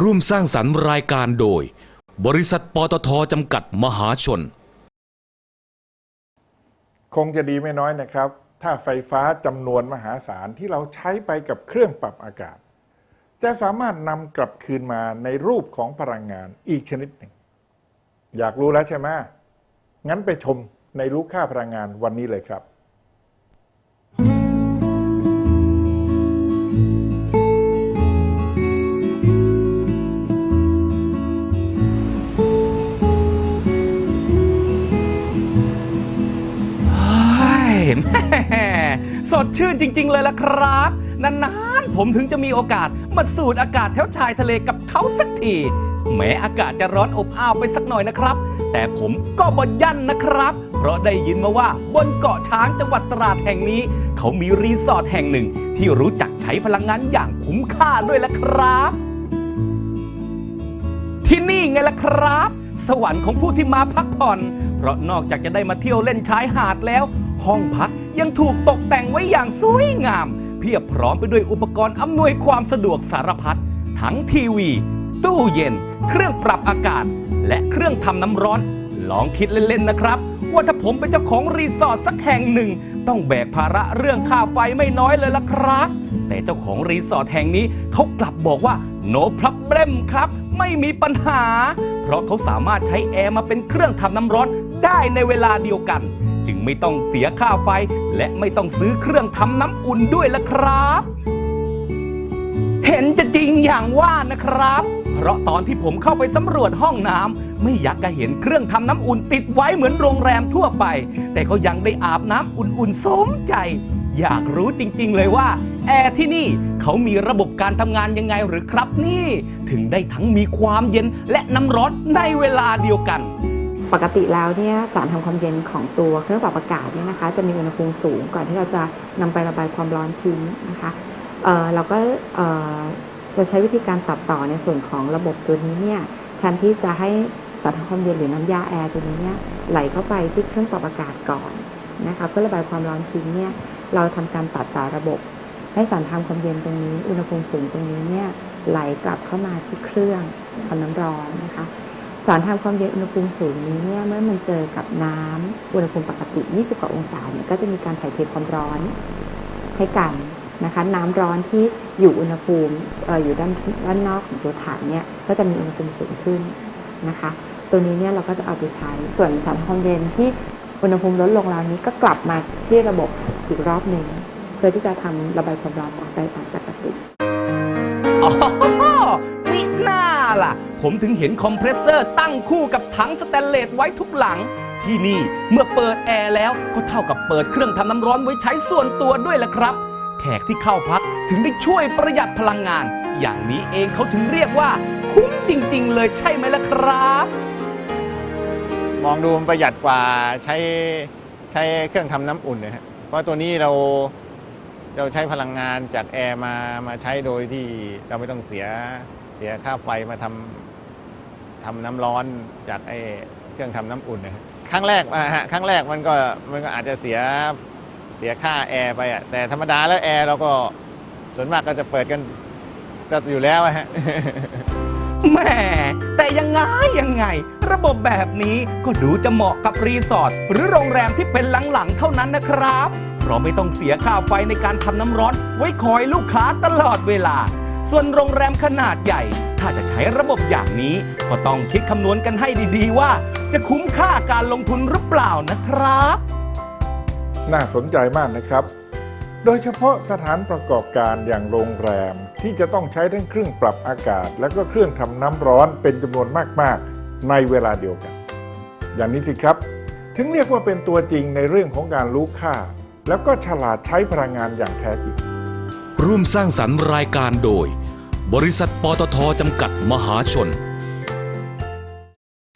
ร่วมสร้างสรรค์รายการโดย บริษัทปตทจำกัดมหาชน คงจะดีไม่น้อยนะครับ ถ้าไฟฟ้าจำนวนมหาศาลที่เราใช้ไปกับเครื่องปรับอากาศ จะสามารถนำกลับคืนมาในรูปของพลังงานอีกชนิดหนึ่ง อยากรู้แล้วใช่ไหมงั้นไปชมในรู้ค่าพลังงานวันนี้เลยครับ สดชื่นจริง ๆ เลยล่ะครับ นานๆ ผมถึงจะมีโอกาสมาสูดอากาศแถวชายทะเลกับเขาสักทีแม้อากาศจะร้อนอบอ้าวไปสักหน่อยนะครับ แต่ผมก็บนยั่นนะครับ เพราะได้ยินมาว่าบนเกาะช้างจังหวัดตราดแห่งนี้ เขามีรีสอร์ทแห่งหนึ่ง ที่รู้จักใช้พลังงานอย่างคุ้มค่าด้วยล่ะครับ ที่นี่ไงล่ะครับ สวรรค์ของผู้ที่มาพักผ่อน เพราะนอกจากจะได้มาเที่ยวเล่นชายหาดแล้ว ห้องพัก ยังถูกตกแต่งไว้อย่างสวยงาม เพียบพร้อมไปด้วยอุปกรณ์อำนวยความสะดวกสารพัดทั้งทีวี ตู้เย็น เครื่องปรับอากาศ และเครื่องทำน้ำร้อน ลองคิดเล่นๆนะครับ ว่าถ้าผมเป็นเจ้าของรีสอร์ทสักแห่งหนึ่ง ต้องแบกภาระเรื่องค่าไฟไม่น้อยเลยล่ะครับ แต่เจ้าของรีสอร์ทแห่งนี้เขากลับบอกว่า no problem ครับ ไม่มีปัญหา เพราะเขาสามารถใช้แอร์มาเป็นเครื่องทำน้ำร้อนได้ในเวลาเดียวกัน จึงไม่ต้องเสียค่าไฟ และไม่ต้องซื้อเครื่องทำน้ำอุ่นด้วยละครับ เห็นจะจริงอย่างว่านะครับ เพราะตอนที่ผมเข้าไปสำรวจห้องน้ำไม่อยากจะเห็นเครื่องทำน้ำอุ่นติดไว้เหมือนโรงแรมทั่วไป แต่ก็ยังได้อาบน้ำอุ่นๆสมใจอยากรู้จริงๆเลยว่า แอร์ที่นี่เขามีระบบการทำงานยังไงหรือครับนี่ ถึงได้ทั้งมีความเย็นและน้ำร้อนในเวลาเดียวกัน ปกติแล้วเนี่ยสารทำความเย็นของตัวเครื่องปรับอากาศเนี่ยนะคะ จะมีอุณหภูมิสูงก่อนที่เราจะนำไประบายความร้อนทิ้งนะคะเเราก็จะใช้วิธีการตัดต่อในส่วนของระบบตัวนี้เนี่ยแทนที่จะให้สารทำความเย็นหรือน้ำยาแอร์ตัวนี้เนี่ยไหลเข้าไปที่เครื่องปรับอากาศก่อนนะคะเพื่อระบายความร้อนทิ้งเนี่ยเราทำการตัดสายระบบ ให้สารทำความเย็นตรงนี้ อุณหภูมิสูงตรงนี้เนี่ยไหลกลับเข้ามาที่เครื่องทำน้ำร้อนนะคะ สารทำความเย็นอุณหภูมิสูงนี้เนี่ยเมื่อมันเจอกับน้ำอุณหภูมิปกติ 20 กว่าองศาเนี่ยก็จะมีการถ่ายเทความร้อนให้กันนะคะ น้ำร้อนที่อยู่อุณหภูมิอยู่ด้านด้านนอกของตัวถังเนี่ยก็จะมีอุณหภูมิสูงขึ้นนะคะ ตัวนี้เนี่ยเราก็จะเอาไปใช้ส่วนสารทำความเย็นที่อุณหภูมิลดลงแล้วนี้ก็กลับมาที่ระบบอีกรอบหนึ่งเพื่อที่จะทำระบายความร้อนออกได้ตามปกติ ผมถึงเห็นคอมเพรสเซอร์ตั้งคู่กับถังสแตนเลสไว้ทุกหลัง ที่นี่เมื่อเปิดแอร์แล้วก็เท่ากับเปิดเครื่องทำน้ำร้อนไว้ใช้ส่วนตัวด้วยล่ะครับ แขกที่เข้าพักถึงได้ช่วยประหยัดพลังงาน อย่างนี้เองเขาถึงเรียกว่า คุ้มจริง ๆ เลยใช่ไหมล่ะครับ มองดูมันประหยัดกว่าใช้ใช้เครื่องทำน้ำอุ่นนะฮะเพราะตัวนี้เราเราใช้พลังงานจากแอร์มามาใช้โดยที่เราไม่ต้องเสียเสียค่าไฟมาทำ ทำน้ำร้อนจากไอ้เครื่องทำน้ำอุ่นนะครั้งแรกฮะครั้งแรกมันก็มันก็อาจจะเสียเสียค่าแอร์ไปอะแต่ธรรมดาแล้วแอร์เราก็ส่วนมากก็จะเปิดกันก็อยู่แล้วฮะแหม่แต่ยังไงยังไง ระบบแบบนี้ก็ดูจะเหมาะกับรีสอร์ทหรือโรงแรมที่เป็นหลังๆเท่านั้นนะครับ เพราะไม่ต้องเสียค่าไฟในการทำน้ำร้อน ไว้คอยลูกค้าตลอดเวลา ส่วนโรงแรมขนาดใหญ่ ถ้าจะใช้ระบบอย่างนี้ ก็ต้องคิดคำนวณกันให้ดีๆว่า จะคุ้มค่าการลงทุนหรือเปล่านะครับ น่าสนใจมากนะครับ โดยเฉพาะสถานประกอบการอย่างโรงแรมที่จะต้องใช้ทั้งเครื่องปรับอากาศ และก็เครื่องทำน้ำร้อนเป็นจำนวนมากๆ ในเวลาเดียวกัน อย่างนี้สิครับ ถึงเรียกว่าเป็นตัวจริงในเรื่องของการรู้ค่า แล้วก็ฉลาดใช้พลังงานอย่างแท้จริง ร่วมสร้างสรรค์รายการโดย บริษัทปตทจำกัดมหาชน